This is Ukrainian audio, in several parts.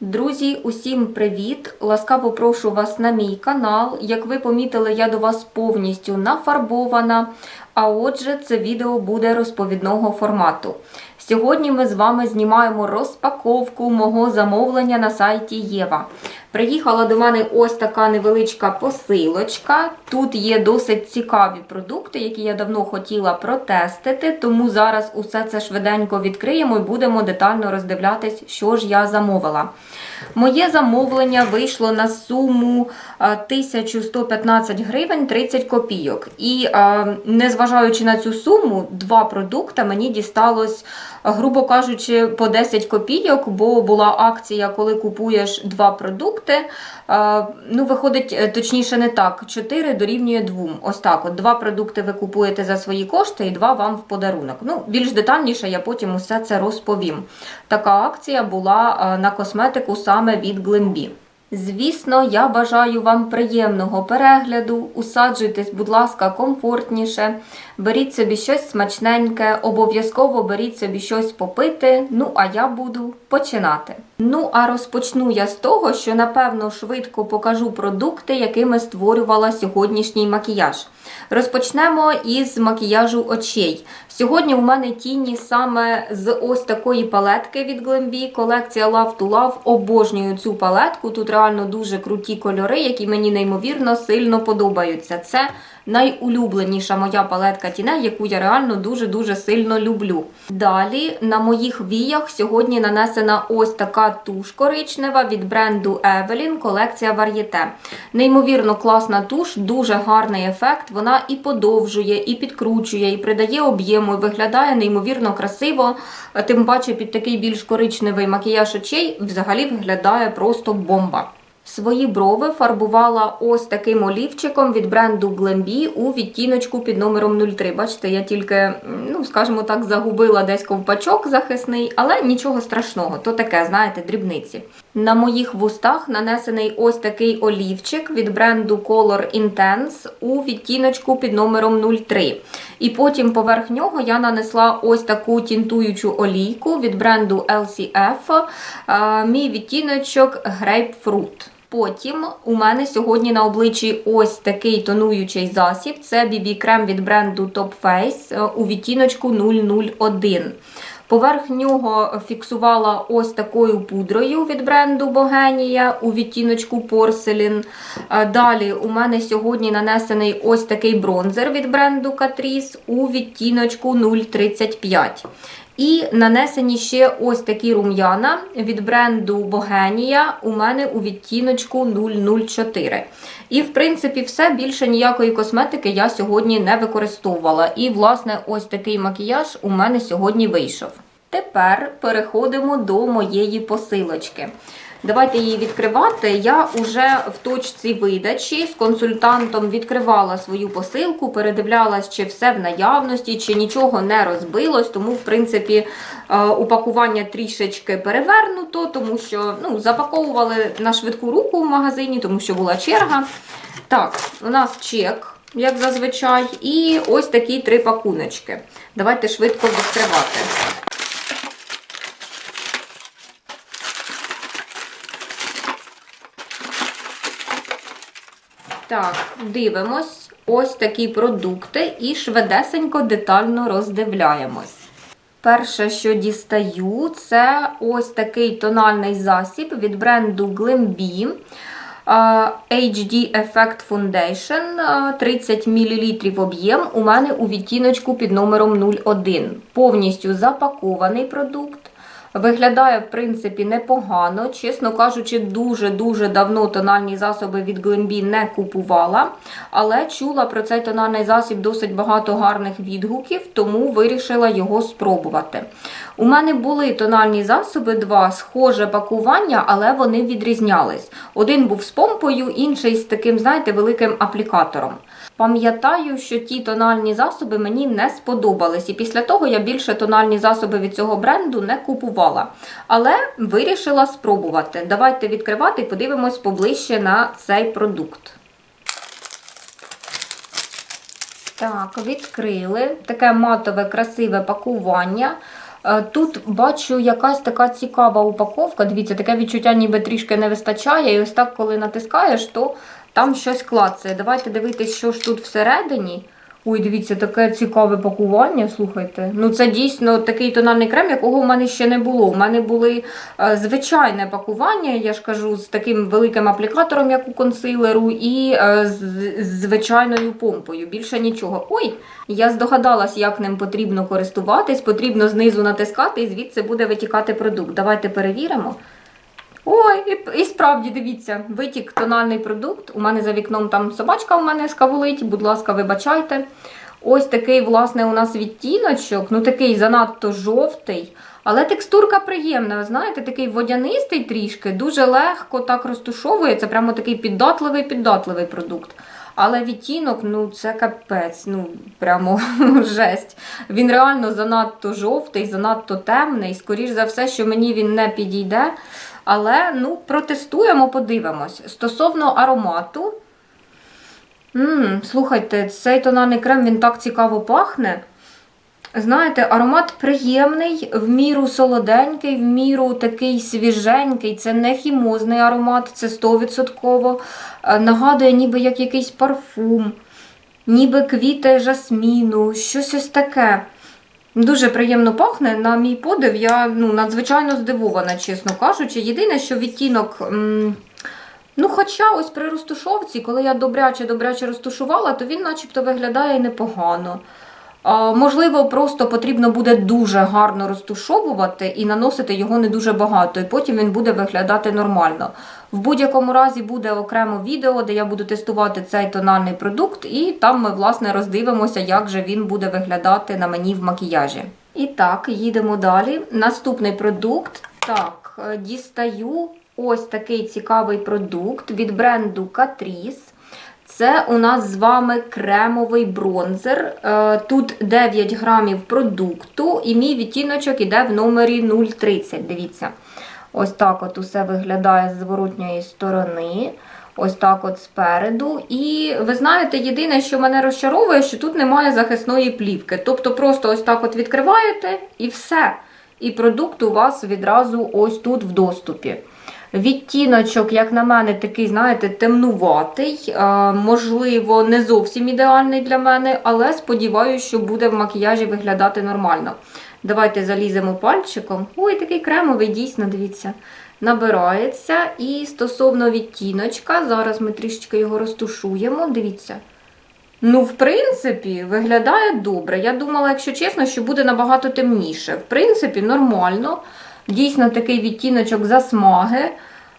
Друзі, усім привіт! Ласкаво прошу вас на мій канал. Як ви помітили, я до вас повністю нафарбована. А отже, це відео буде розповідного формату. Сьогодні ми з вами знімаємо розпаковку мого замовлення на сайті Єва. Приїхала до мене ось така невеличка посилочка. Тут є досить цікаві продукти, які я давно хотіла протестити, тому зараз усе це швиденько відкриємо і будемо детально роздивлятись, що ж я замовила. Моє замовлення вийшло на суму е, 1115 гривень 30 копійок. І е, незважаючи на цю суму, два продукти мені дісталось, грубо кажучи, по 10 копійок, бо була акція, коли купуєш два продукти. е, Ну, виходить, е, точніше, не так. 4 дорівнює 2. Ось так. От два продукти ви купуєте за свої кошти і два вам в подарунок. Ну, більш детальніше я потім усе це розповім. Така акція була е, на косметику саме від Глембі. Звісно, я бажаю вам приємного перегляду. Усаджуйтесь, будь ласка, комфортніше. Беріть собі щось смачненьке, обов'язково беріть собі щось попити. Ну, а я буду починати. Ну, а розпочну я з того, що напевно швидко покажу продукти, якими створювала сьогоднішній макіяж. Розпочнемо із макіяжу очей. Сьогодні у мене тіні саме з ось такої палетки від Glambi, колекція Love to Love. Обожнюю цю палетку. Тут реально дуже круті кольори, які мені неймовірно сильно подобаються. Це найулюбленіша моя палетка тіней, яку я реально дуже-дуже сильно люблю. Далі на моїх віях сьогодні нанесена ось така туш коричнева від бренду Evelyn, колекція Varieté. Неймовірно класна туш, дуже гарний ефект. Вона і подовжує, і підкручує, і придає об'єму, і виглядає неймовірно красиво. Тим паче під такий більш коричневий макіяж очей взагалі виглядає просто бомба. Свої брови фарбувала ось таким олівчиком від бренду Glambi у відтіночку під номером 03. Бачите, я тільки, ну скажімо так, загубила десь ковпачок захисний, але нічого страшного, то таке, знаєте, дрібниці. На моїх вустах нанесений ось такий олівчик від бренду Color Intense у відтіночку під номером 03. І потім поверх нього я нанесла ось таку тінтуючу олійку від бренду LCF. Мій відтіночок Grapefruit. Потім у мене сьогодні на обличчі ось такий тонуючий засіб. Це BB крем від бренду Top Face е, у відтіночку 001. Поверх нього фіксувала ось такою пудрою від бренду Богенія у відтіночку. Е, Далі у мене сьогодні нанесений ось такий бронзер від бренду Catrice у відтіночку 035. І нанесені ще ось такі рум'яна від бренду Богенія у мене у відтіночку 004. І, в принципі, все більше ніякої косметики я сьогодні не використовувала. І, власне, ось такий макіяж у мене сьогодні вийшов. Тепер переходимо до моєї посилочки. Давайте її відкривати. Я вже в точці видачі з консультантом відкривала свою посилку, передивлялась, чи все в наявності, чи нічого не розбилось. Тому, в принципі, е, упакування трішечки перевернуто, тому що ну, запаковували на швидку руку в магазині, тому що була черга. Так, у нас чек, як зазвичай, і ось такі три пакуночки. Давайте швидко відкривати. Так, дивимось. Ось такі продукти і швидесенько детально роздивляємось. Перше, що дістаю, це ось такий тональний засіб від бренду Glambi. HD Effect Foundation 30 мл об'єм. У мене у відтіночку під номером 01. Повністю запакований продукт. Виглядає, в принципі, непогано. Чесно кажучи, дуже-дуже давно тональні засоби від Glambi не купувала. Але чула про цей тональний засіб досить багато гарних відгуків, тому вирішила його спробувати. У мене були тональні засоби, два схоже пакування, але вони відрізнялись. Один був з помпою, інший з таким, знаєте, великим аплікатором. Пам'ятаю, що ті тональні засоби мені не сподобались, і після того я більше тональні засоби від цього бренду не купувала. Але вирішила спробувати. Давайте відкривати і подивимось поближче на цей продукт. Так, відкрили. Таке матове красиве пакування. Е, Тут бачу якась така цікава упаковка. Дивіться, таке відчуття ніби трішки не вистачає. І ось так, коли натискаєш, то там щось клацає. Давайте дивитись, що ж тут всередині. Ой, дивіться, таке цікаве пакування, слухайте. Ну, це дійсно такий тональний крем, якого в мене ще не було. У мене були е, звичайне пакування, я ж кажу, з таким великим аплікатором, як у консилеру, і е, з, звичайною помпою. Більше нічого. Ой, я здогадалась, як ним потрібно користуватись. Потрібно знизу натискати, і звідси буде витікати продукт. Давайте перевіримо. Ой, і, і справді дивіться, витік тональний продукт. У мене за вікном там собачка у мене скавулить, будь ласка, вибачайте. Ось такий, власне, у нас відтіночок, ну такий занадто жовтий, але текстурка приємна. Знаєте, такий водянистий трішки, дуже легко так розтушовується, прямо такий піддатливий піддатливий продукт. Але відтінок, ну це капець, ну прямо жесть. Він реально занадто жовтий, занадто темний. Скоріш за все, що мені він не підійде. Але ну, протестуємо, подивимось. Стосовно аромату. м слухайте, цей тональний крем він так цікаво пахне. Знаєте, аромат приємний, в міру солоденький, в міру такий свіженький. Це не хімозний аромат, це 100%. Е, Нагадує, ніби як якийсь парфум, ніби квіти жасміну, щось ось таке. Дуже приємно пахне. На мій подив, я ну, надзвичайно здивована, чесно кажучи. Єдине, що відтінок. м, Ну, хоча ось при розтушовці, коли я добряче-добряче розтушувала, то він начебто виглядає непогано. Можливо, просто потрібно буде дуже гарно розтушовувати і наносити його не дуже багато, і потім він буде виглядати нормально. В будь-якому разі буде окремо відео, де я буду тестувати цей тональний продукт, і там ми, власне, роздивимося, як же він буде виглядати на мені в макіяжі. І так, їдемо далі. Наступний продукт. Так, е, дістаю ось такий цікавий продукт від бренду Catrice. Це у нас з вами кремовий бронзер. Е, Тут 9 грамів продукту, і мій відтіночок іде в номері 0,30. Дивіться. Ось так от усе виглядає з зворотньої сторони. Ось так от спереду. І ви знаєте, єдине, що мене розчаровує, що тут немає захисної плівки. Тобто просто ось так от відкриваєте і все. І продукт у вас відразу ось тут в доступі. Відтіночок, як на мене, такий, знаєте, темнуватий. Е, можливо, не зовсім ідеальний для мене, але сподіваюся, що буде в макіяжі виглядати нормально. Давайте заліземо пальчиком. Ой, такий кремовий, дійсно, дивіться. Набирається. І стосовно відтіночка, зараз ми трішечки його розтушуємо. Дивіться. Ну, в принципі, виглядає добре. Я думала, якщо чесно, що буде набагато темніше. В принципі, нормально. Дійсно, такий відтіночок засмаги.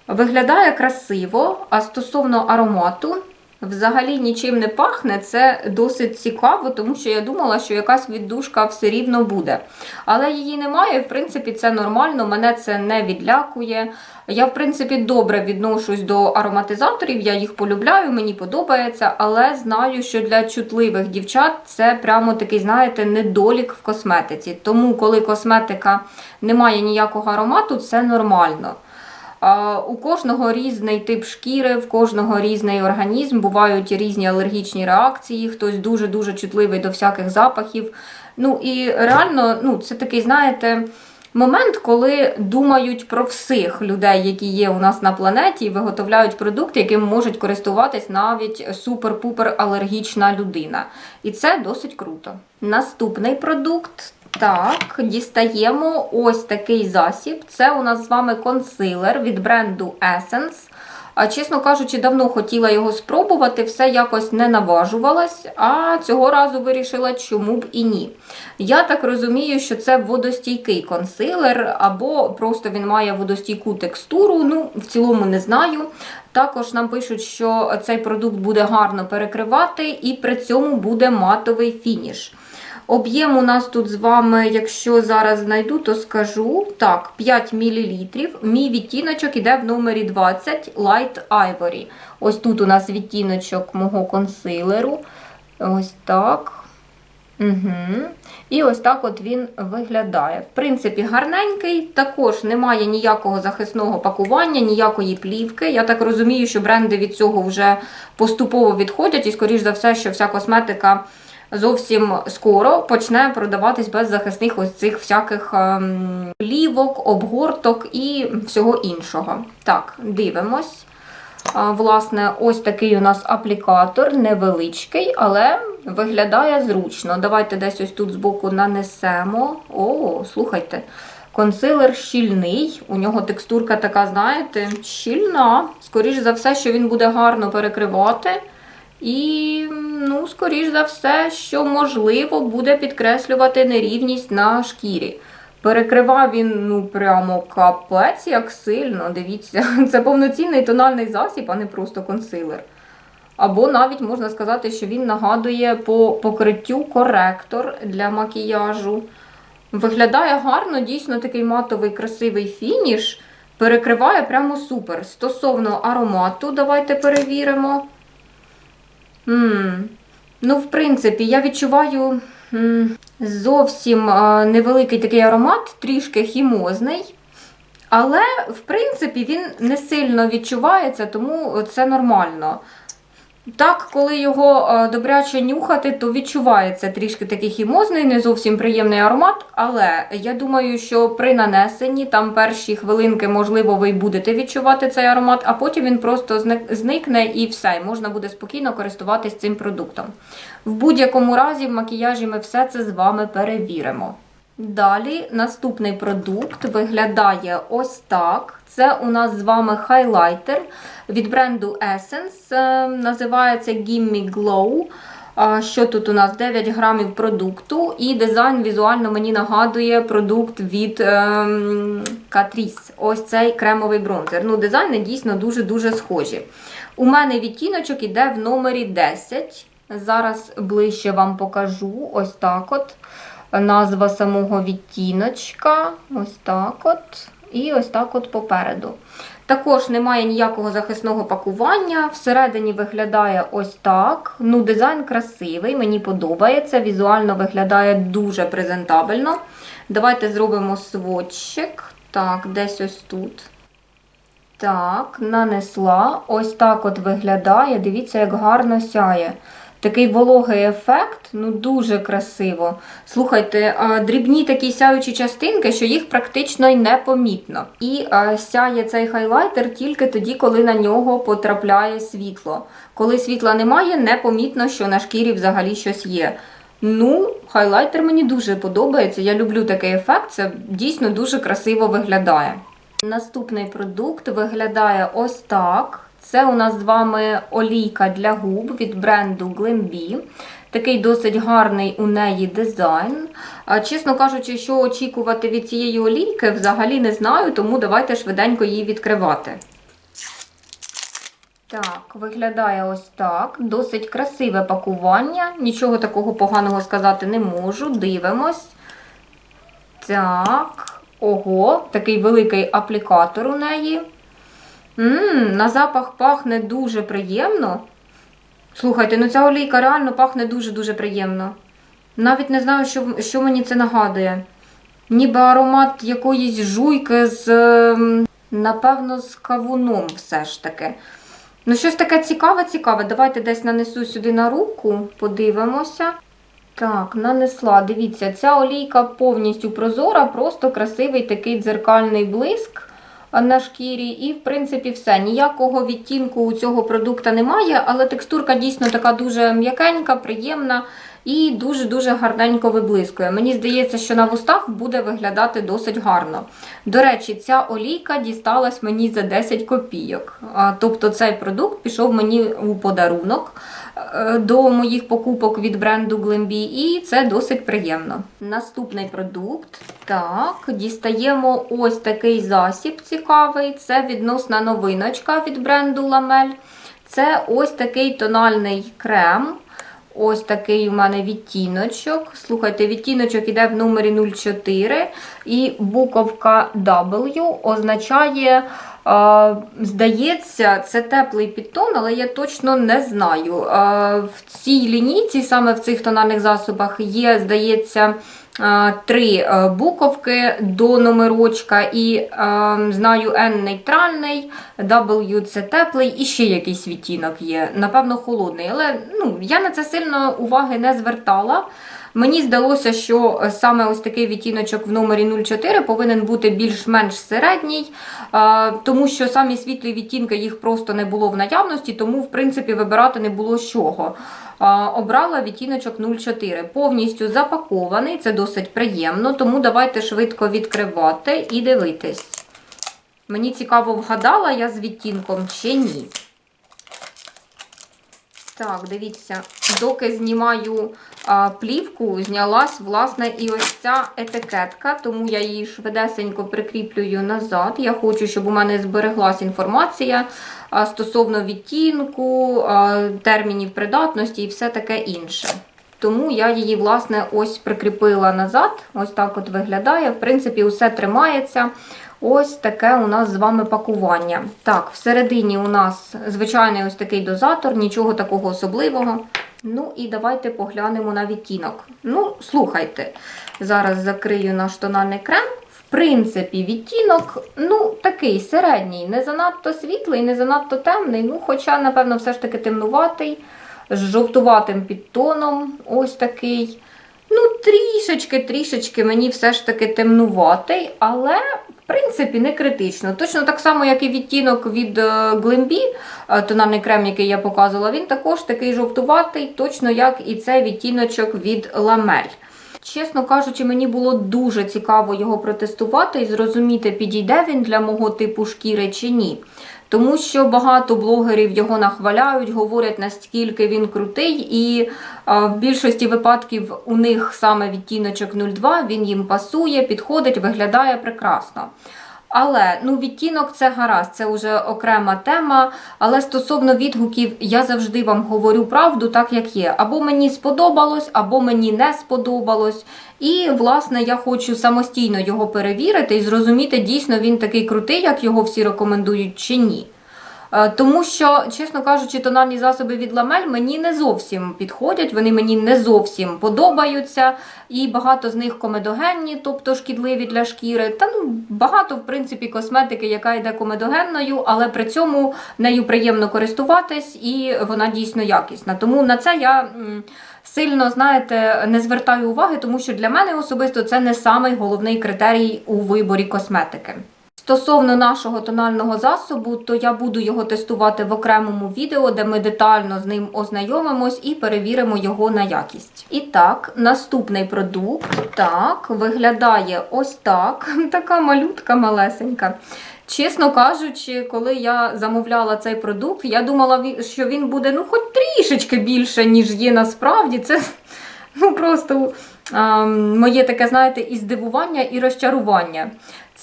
Виглядає красиво, а стосовно аромату, взагалі нічим не пахне. Це досить цікаво, тому що я думала, що якась віддушка все рівно буде. Але її немає, в принципі, це нормально, мене це не відлякує. Я, в принципі, добре відношусь до ароматизаторів, я їх полюбляю, мені подобається, але знаю, що для чутливих дівчат це прямо такий, знаєте, недолік в косметиці. Тому, коли косметика не має ніякого аромату, це нормально. У кожного різний тип шкіри, в кожного різний організм, бувають різні алергічні реакції, хтось дуже-дуже чутливий до всяких запахів. Ну і реально, ну, це такий, знаєте, момент, коли думають про всіх людей, які є у нас на планеті, і виготовляють продукти, яким можуть користуватись навіть супер-пупер алергічна людина. І це досить круто. Наступний продукт. Так, дістаємо ось такий засіб. Це у нас з вами консилер від бренду Essence. А, Чесно кажучи, давно хотіла його спробувати, все якось не наважувалась, а цього разу вирішила, чому б і ні. Я так розумію, що це водостійкий консилер, або просто він має водостійку текстуру, ну, в цілому не знаю. Також нам пишуть, що цей продукт буде гарно перекривати, і при цьому буде матовий фініш. Об'єм у нас тут з вами, якщо зараз знайду, то скажу. Так, 5 мл. Мій відтіночок іде в номері 20 Light Ivory. Ось тут у нас відтіночок мого консилеру. Ось так. Угу. І ось так от він виглядає. В принципі, гарненький, також немає ніякого захисного пакування, ніякої плівки. Я так розумію, що бренди від цього вже поступово відходять, і, скоріш за все, що вся косметика зовсім скоро почне продаватись без захисних ось цих всяких ем, плівок, обгорток і всього іншого. Так, дивимось. Власне, ось такий у нас аплікатор, невеличкий, але виглядає зручно. Давайте десь ось тут збоку нанесемо. О, слухайте, консилер щільний. У нього текстурка така, знаєте, щільна. Скоріш за все, що він буде гарно перекривати. І, ну, скоріш за все, що можливо буде підкреслювати нерівність на шкірі. Перекривав він ну прямо капець як сильно. Дивіться, це повноцінний тональний засіб, а не просто консилер. Або навіть можна сказати, що він нагадує по покриттю коректор для макіяжу. Виглядає гарно, дійсно такий матовий красивий фініш. Перекриває прямо супер. Стосовно аромату, давайте перевіримо. М Ну, в принципі, я відчуваю м, зовсім а, невеликий такий аромат, трішки хімозний. Але, в принципі, він не сильно відчувається, тому це нормально. Так, коли його е, добряче нюхати, то відчувається трішки такий хімозний, не зовсім приємний аромат. Але я думаю, що при нанесенні там перші хвилинки, можливо, ви й будете відчувати цей аромат, а потім він просто зникне і все, і можна буде спокійно користуватись цим продуктом. В будь-якому разі, в макіяжі ми все це з вами перевіримо. Далі наступний продукт виглядає ось так. Це у нас з вами хайлайтер від бренду Essence. Е, Називається Gimme Glow. Що тут у нас 9 грамів продукту, і дизайн візуально мені нагадує продукт від ем, Catrice. Ось цей кремовий бронзер. Ну, дизайни дійсно дуже-дуже схожі. У мене відтіночок іде в номері 10. Зараз ближче вам покажу. Ось так от назва самого відтіночка. Ось так от. І ось так от попереду. Також немає ніякого захисного пакування. Всередині виглядає ось так. Ну, дизайн красивий, мені подобається. Візуально виглядає дуже презентабельно. Давайте зробимо сводчик. Так, десь ось тут. Так, нанесла. Ось так от виглядає. Дивіться, як гарно сяє. Такий вологий ефект, ну дуже красиво. Слухайте, дрібні такі сяючі частинки, що їх практично й не помітно. І сяє цей хайлайтер тільки тоді, коли на нього потрапляє світло. Коли світла немає, непомітно, що на шкірі взагалі щось є. Ну, хайлайтер мені дуже подобається. Я люблю такий ефект, це дійсно дуже красиво виглядає. Наступний продукт виглядає ось так. Це у нас з вами олійка для губ від бренду Glambi. Такий досить гарний у неї дизайн. Чесно кажучи, що очікувати від цієї олійки, взагалі не знаю, тому давайте швиденько її відкривати. Так, виглядає ось так. Досить красиве пакування. Нічого такого поганого сказати не можу. Дивимось. Так, ого, такий великий аплікатор у неї. Ммм, на запах пахне дуже приємно. Слухайте, ну ця олійка реально пахне дуже-дуже приємно. Навіть не знаю, що, що мені це нагадує. Ніби аромат якоїсь жуйки з, ем, напевно, з кавуном все ж таки. Ну, щось таке цікаве-цікаве. Давайте десь нанесу сюди на руку, подивимося. Так, нанесла. Дивіться, ця олійка повністю прозора, просто красивий такий дзеркальний блиск на шкірі. І, в принципі, все. Ніякого відтінку у цього продукту немає, але текстурка дійсно така дуже м'якенька, приємна і дуже-дуже гарненько виблискує. Мені здається, що на вустах буде виглядати досить гарно. До речі, ця олійка дісталась мені за 10 копійок. Тобто цей продукт пішов мені у подарунок до моїх покупок від бренду Glambi, і це досить приємно. Наступний продукт. Так, дістаємо ось такий засіб цікавий. Це відносна новиночка від бренду Lamel. Це ось такий тональний крем. Ось такий у мене відтіночок. Слухайте, відтіночок іде в номері 04, і буковка W означає, е, здається, це теплий підтон, але я точно не знаю. В цій лінійці, саме в цих тональних засобах, є, здається, три буковки до номерочка, і знаю N нейтральний, W це теплий, і ще якийсь відтінок є. Напевно, холодний. Але ну, я на це сильно уваги не звертала. Мені здалося, що саме ось такий відтіночок в номері 04 повинен бути більш-менш середній, тому що самі світлі відтінки їх просто не було в наявності, тому, в принципі, вибирати не було з чого. Обрала відтіночок 04. Повністю запакований, це досить приємно, тому давайте швидко відкривати і дивитись. Мені цікаво, вгадала я з відтінком чи ні. Так, дивіться, доки знімаю а, плівку, знялась, власне, і ось ця етикетка, тому я її швидесенько прикріплюю назад. Я хочу, щоб у мене збереглась інформація а, стосовно відтінку, а, термінів придатності і все таке інше. Тому я її, власне, ось прикріпила назад. Ось так от виглядає. В принципі, усе тримається. Ось таке у нас з вами пакування. Так, всередині у нас звичайний ось такий дозатор, нічого такого особливого. Ну і давайте поглянемо на відтінок. Ну, слухайте, зараз закрию наш тональний крем. В принципі, відтінок, ну, такий середній, не занадто світлий, не занадто темний. Ну, хоча, напевно, все ж таки темнуватий, з жовтуватим підтоном. Ось такий. Ну, трішечки, трішечки мені все ж таки темнуватий, але принципі не критично. Точно так само, як і відтінок від глимбі, е, тональний крем, який я показувала, він також такий жовтуватий, точно як і цей відтіночок від Ламель. Чесно кажучи, мені було дуже цікаво його протестувати і зрозуміти, підійде він для мого типу шкіри чи ні. Тому що багато блогерів його нахваляють, говорять, наскільки він крутий, і а, в більшості випадків у них саме відтіночок 02, він їм пасує, підходить, виглядає прекрасно. Але ну, відтінок це гаразд, це вже окрема тема. Але стосовно відгуків, я завжди вам говорю правду так, як є. Або мені сподобалось, або мені не сподобалось. І, власне, я хочу самостійно його перевірити і зрозуміти, дійсно він такий крутий, як його всі рекомендують, чи ні. Е, Тому що, чесно кажучи, тональні засоби від ламель мені не зовсім підходять, вони мені не зовсім подобаються. І багато з них комедогенні, тобто шкідливі для шкіри. Та ну багато, в принципі, косметики, яка йде комедогенною, але при цьому нею приємно користуватись і вона дійсно якісна. Тому на це я. Сильно, знаєте, не звертаю уваги, тому що для мене особисто це не самий головний критерій у виборі косметики. Стосовно нашого тонального засобу, то я буду його тестувати в окремому відео, де ми детально з ним ознайомимось і перевіримо його на якість. І так, наступний продукт так виглядає ось так. Така малютка малесенька. Чесно кажучи, коли я замовляла цей продукт, я думала, що він буде ну, хоч трішечки більше, ніж є насправді. Це ну, просто а, моє таке, знаєте, і здивування, і розчарування.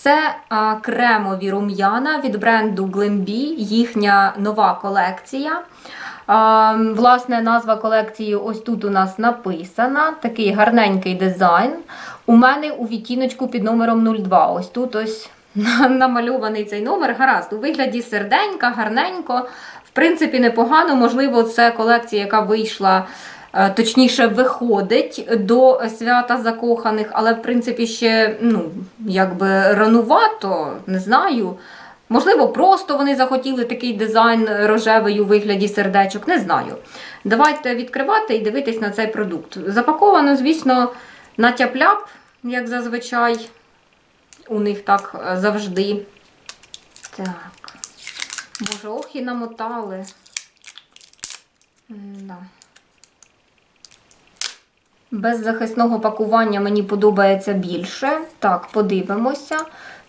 Це а, кремові рум'яна від бренду Glambi, їхня нова колекція. А, власне, назва колекції ось тут у нас написана. Такий гарненький дизайн. У мене у відтіночку під номером 02. Ось тут ось намальований цей номер. Гаразд, у вигляді серденька, гарненько. В принципі, непогано. Можливо, це колекція, яка вийшла. Е, Точніше, виходить до свята закоханих, але в принципі ще ну, якби ранувато, не знаю. Можливо, просто вони захотіли такий дизайн рожевий у вигляді сердечок, не знаю. Давайте відкривати і дивитись на цей продукт. Запаковано, звісно, на тяп-ляп, як зазвичай. У них так е, завжди. Так. Боже, ох і намотали. Да. Без захисного пакування мені подобається більше. Так, подивимося.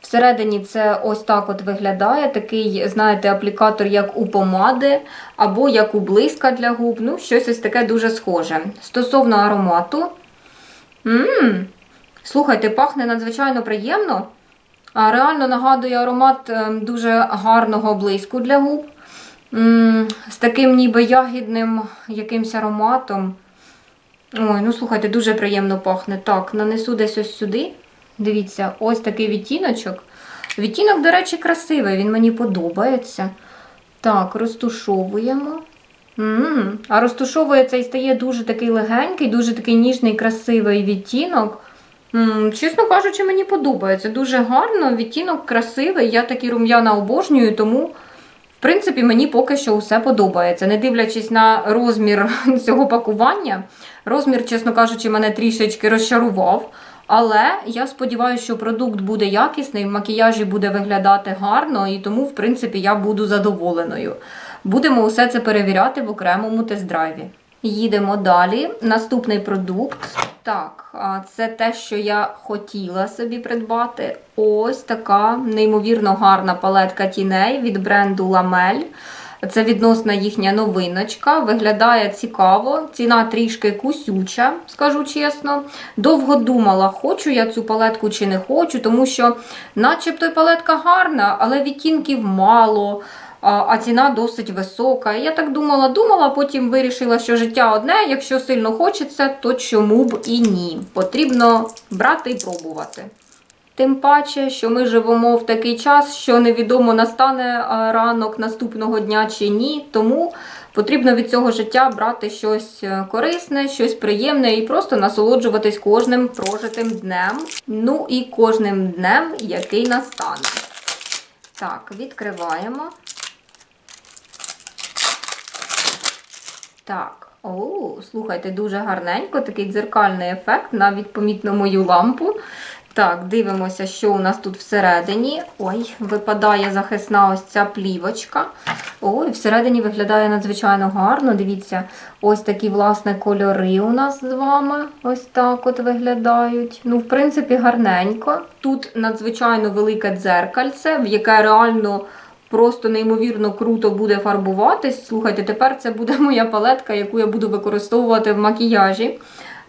Всередині це ось так от виглядає. Такий, знаєте, аплікатор, як у помади, або як у блиска для губ. Ну, щось ось таке дуже схоже. Стосовно аромату. Ммм, слухайте, пахне надзвичайно приємно. А реально нагадує аромат е, дуже гарного блиску для губ. М, З таким ніби ягідним якимсь ароматом. Ой, ну слухайте, дуже приємно пахне. Так, нанесу десь ось сюди. Дивіться, ось такий відтіночок. Відтінок, до речі, красивий, він мені подобається. Так, розтушовуємо. м А розтушовується і стає дуже такий легенький, дуже такий ніжний, красивий відтінок. М, Чесно кажучи, мені подобається. Дуже гарно, відтінок красивий. Я такі рум'яна обожнюю, тому, в принципі, мені поки що усе подобається. Не дивлячись на розмір цього пакування, розмір, чесно кажучи, мене трішечки розчарував. Але я сподіваюся, що продукт буде якісний, в макіяжі буде виглядати гарно, і тому, в принципі, я буду задоволеною. Будемо усе це перевіряти в окремому тест-драйві. Їдемо далі. Наступний продукт. Так, це те, що я хотіла собі придбати. Ось така неймовірно гарна палетка тіней від бренду Lamel. Це відносна їхня новиночка. Виглядає цікаво. Ціна трішки кусюча, скажу чесно. Довго думала, хочу я цю палетку чи не хочу, тому що, начебто, палетка гарна, але відтінків мало. А ціна досить висока. Я так думала, думала, потім вирішила, що життя одне, якщо сильно хочеться, то чому б і ні. Потрібно брати і пробувати. Тим паче, що ми живемо в такий час, що невідомо настане ранок наступного дня чи ні. Тому потрібно від цього життя брати щось е, корисне, щось приємне і просто насолоджуватись кожним прожитим днем. Ну і кожним днем, який настане. Так, відкриваємо. Так, о, слухайте, дуже гарненько, такий дзеркальний ефект, навіть помітно мою лампу. Так, дивимося, що у нас тут всередині. Ой, випадає захисна ось ця плівочка. Ой, всередині виглядає надзвичайно гарно. Дивіться, ось такі, власне, кольори у нас з вами. Ось так от виглядають. Ну, в принципі, гарненько. Тут надзвичайно велике дзеркальце, в яке реально. Просто неймовірно круто буде фарбуватись. Слухайте, тепер це буде моя палетка, яку я буду використовувати в макіяжі.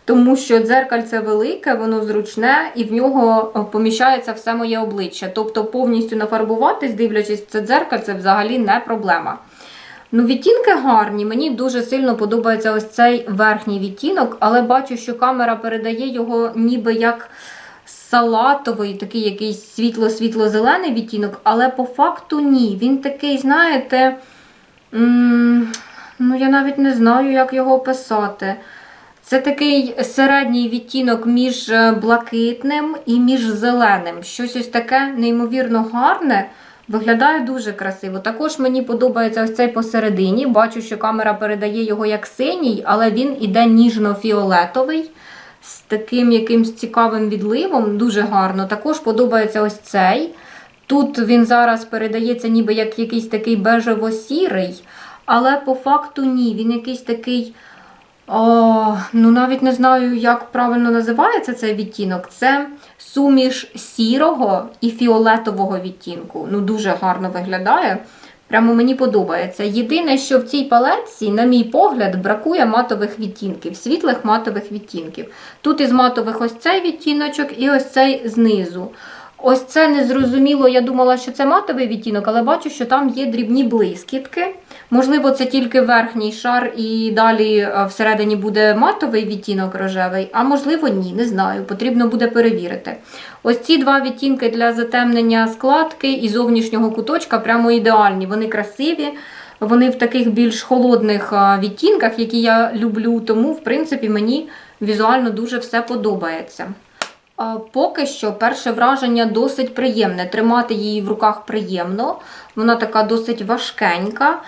Тому що дзеркальце велике, воно зручне і в нього е, поміщається все моє обличчя. Тобто повністю нафарбуватись, дивлячись в це дзеркальце, взагалі не проблема. Ну, відтінки гарні. Мені дуже сильно подобається ось цей верхній відтінок, але бачу, що камера передає його ніби як салатовий, такий якийсь світло-світло-зелений відтінок, але по факту ні. Він такий, знаєте, ну я навіть не знаю, як його описати. Це такий середній відтінок між е, блакитним і між зеленим. Щось ось таке неймовірно гарне. Виглядає дуже красиво. Також мені подобається ось цей посередині. Бачу, що камера передає його як синій, але він іде ніжно-фіолетовий з таким якимсь цікавим відливом. Дуже гарно. Також подобається ось цей. Тут він зараз передається ніби як якийсь такий бежево-сірий, але по факту ні. Він якийсь такий. О, ну навіть не знаю, як правильно називається цей відтінок. Це суміш сірого і фіолетового відтінку. Ну, дуже гарно виглядає. Прямо мені подобається. Єдине, що в цій палетці, на мій погляд, бракує матових відтінків, світлих матових відтінків. Тут із матових ось цей відтіночок і ось цей знизу. Ось це незрозуміло. Я думала, що це матовий відтінок, але бачу, що там є дрібні блискітки. Можливо, це тільки верхній шар, і далі е, всередині буде матовий відтінок рожевий, а можливо, ні, не знаю. Потрібно буде перевірити. Ось ці два відтінки для затемнення складки і зовнішнього куточка прямо ідеальні. Вони красиві. Вони в таких більш холодних е, відтінках, які я люблю, тому, в принципі, мені візуально дуже все подобається. А, Поки що перше враження досить приємне. Тримати її в руках приємно. Вона така досить важкенька.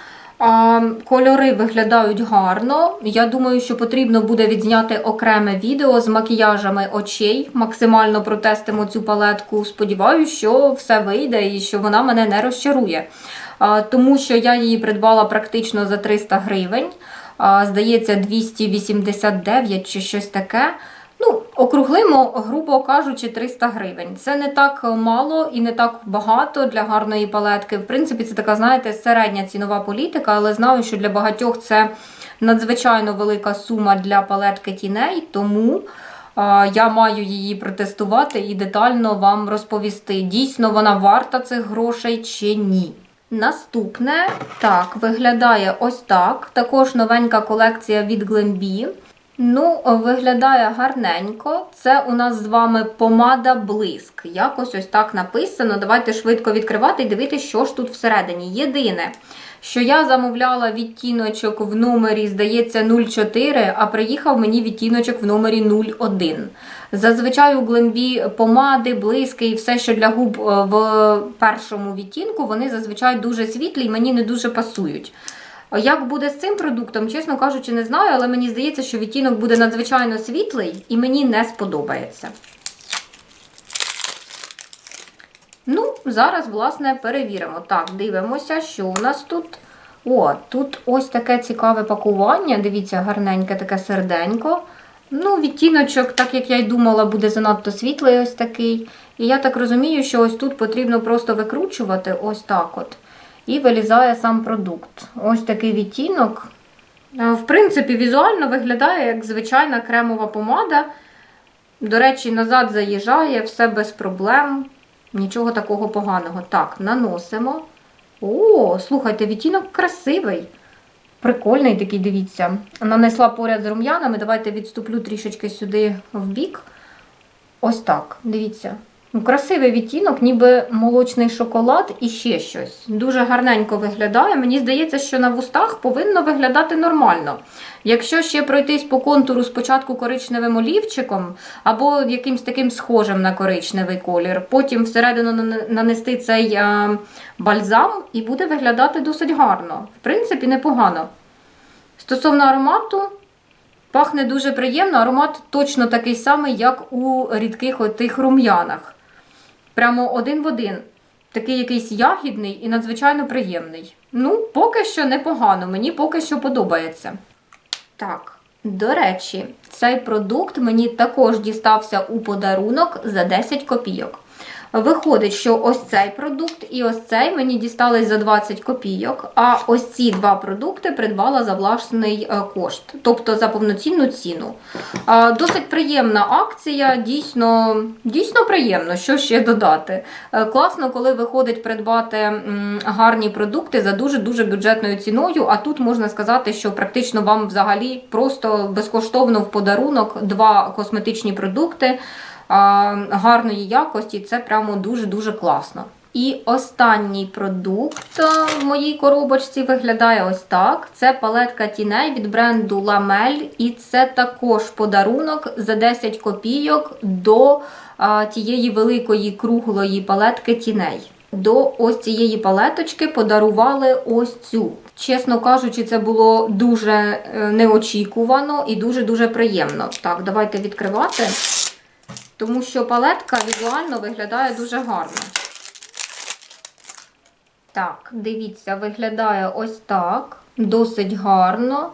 Кольори виглядають гарно. Я думаю, що потрібно буде відзняти окреме відео з макіяжами очей. Максимально протестимо цю палетку. Сподіваюся, що все вийде і що вона мене не розчарує. Тому що я її придбала практично за 300 гривень. Здається, 289 чи щось таке. Ну, округлимо, грубо кажучи, 300 гривень. Це не так мало і не так багато для гарної палетки. В принципі, це така, знаєте, середня цінова політика, але знаю, що для багатьох це надзвичайно велика сума для палетки тіней, тому я маю її протестувати і детально вам розповісти, дійсно вона варта цих грошей чи ні. Наступне, так, виглядає ось так. Також новенька колекція від Glambi. Ну, виглядає гарненько. Це у нас з вами помада блиск. Якось ось так написано. Давайте швидко відкривати і дивитися, що ж тут всередині. Єдине, що я замовляла відтіночок в номері, здається, 04, а приїхав мені відтіночок в номері 01. Зазвичай у глембі помади, блиски і все, що для губ е, в першому відтінку, вони зазвичай дуже світлі і мені не дуже пасують. Як буде з цим продуктом, чесно кажучи, не знаю, але мені здається, що відтінок буде надзвичайно світлий і мені не сподобається. Ну, зараз, власне, перевіримо. Так, дивимося, що у нас тут. О, тут ось таке цікаве пакування. Дивіться, гарненьке таке серденько. Ну, відтіночок, так як я й думала, буде занадто світлий ось такий. І я так розумію, що ось тут потрібно просто викручувати ось так от. І вилізає сам продукт. Ось такий відтінок. Е, В принципі, візуально виглядає як звичайна кремова помада. До речі, назад заїжджає, все без проблем. Нічого такого поганого. Так, наносимо. О, слухайте, відтінок красивий. Прикольний такий, дивіться. Нанесла поряд з рум'янами. Давайте відступлю трішечки сюди в бік. Ось так, дивіться. Ну, красивий відтінок, ніби молочний шоколад і ще щось. Дуже гарненько виглядає. Мені здається, що на вустах повинно виглядати нормально. Якщо ще пройтись по контуру спочатку коричневим олівчиком, або якимсь таким схожим на коричневий колір, потім всередину нанести цей е, бальзам і буде виглядати досить гарно. В принципі, непогано. Стосовно аромату, пахне дуже приємно. Аромат точно такий самий, як у рідких отих рум'янах. Прямо один в один. Такий якийсь ягідний і надзвичайно приємний. Ну, поки що непогано, мені поки що подобається. Так, до речі, цей продукт мені також дістався у подарунок за 10 копійок. Виходить, що ось цей продукт і ось цей мені дістались за 20 копійок, а ось ці два продукти придбала за власний е, кошт, тобто за повноцінну ціну. Досить приємна акція, дійсно, дійсно приємно, що ще додати. Е, Класно, коли виходить придбати гарні продукти за дуже-дуже бюджетною ціною, а тут можна сказати, що практично вам взагалі просто безкоштовно в подарунок два косметичні продукти гарної якості. Це прямо дуже-дуже класно. І останній продукт в моїй коробочці виглядає ось так. Це палетка тіней від бренду Lamel. І це також подарунок за 10 копійок до а, тієї великої круглої палетки тіней. До ось цієї палеточки подарували ось цю. Чесно кажучи, це було дуже е, неочікувано і дуже-дуже приємно. Так, давайте відкривати тому що палетка візуально виглядає дуже гарно. Так, дивіться, виглядає ось так. Досить гарно.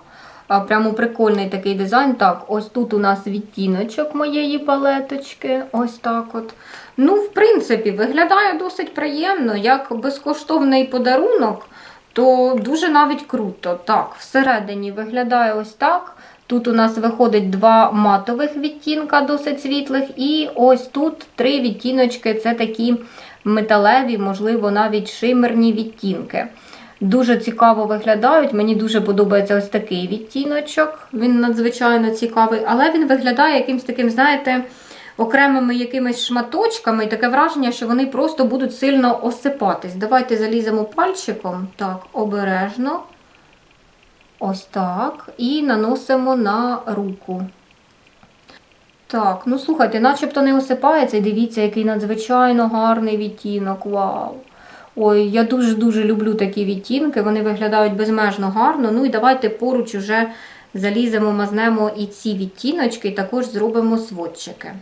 Прямо прикольний такий дизайн. Так, ось тут у нас відтіночок моєї палеточки. Ось так от. Ну, в принципі, виглядає досить приємно, як безкоштовний подарунок, то дуже навіть круто. Так, всередині виглядає ось так. Тут у нас виходить два матових відтінка, досить світлих, і ось тут три відтіночки це такі металеві, можливо, навіть шимерні відтінки. Дуже цікаво виглядають. Мені дуже подобається ось такий відтіночок. Він надзвичайно цікавий, але він виглядає якимось таким, знаєте, окремими якимись шматочками, і таке враження, що вони просто будуть сильно осипатись. Давайте заліземо пальчиком. Так, обережно. Ось так. І наносимо на руку. Так, ну слухайте, начебто не осипається. І дивіться, який надзвичайно гарний відтінок. Вау! Ой, я дуже-дуже люблю такі відтінки, вони виглядають безмежно гарно. Ну і давайте поруч уже заліземо, мазнемо і ці відтіночки, і також зробимо сводчики.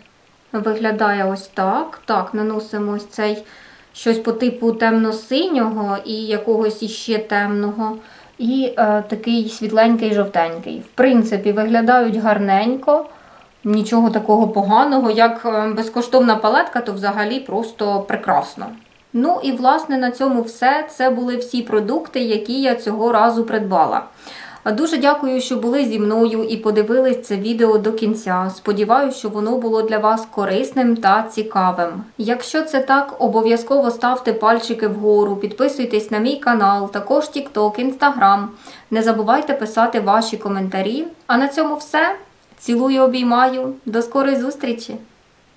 Виглядає ось так. Так, наносимо ось цей щось по типу темно-синього і якогось іще темного. І е, такий світленький жовтенький. В принципі, виглядають гарненько, нічого такого поганого. Як е, безкоштовна палетка, то взагалі просто прекрасно. Ну і власне на цьому все. Це були всі продукти, які я цього разу придбала. Дуже дякую, що були зі мною і подивились це відео до кінця. Сподіваюся, що воно було для вас корисним та цікавим. Якщо це так, обов'язково ставте пальчики вгору, підписуйтесь на мій канал, також TikTok, Instagram. Не забувайте писати ваші коментарі. А на цьому все. Цілую, обіймаю. До скорої зустрічі!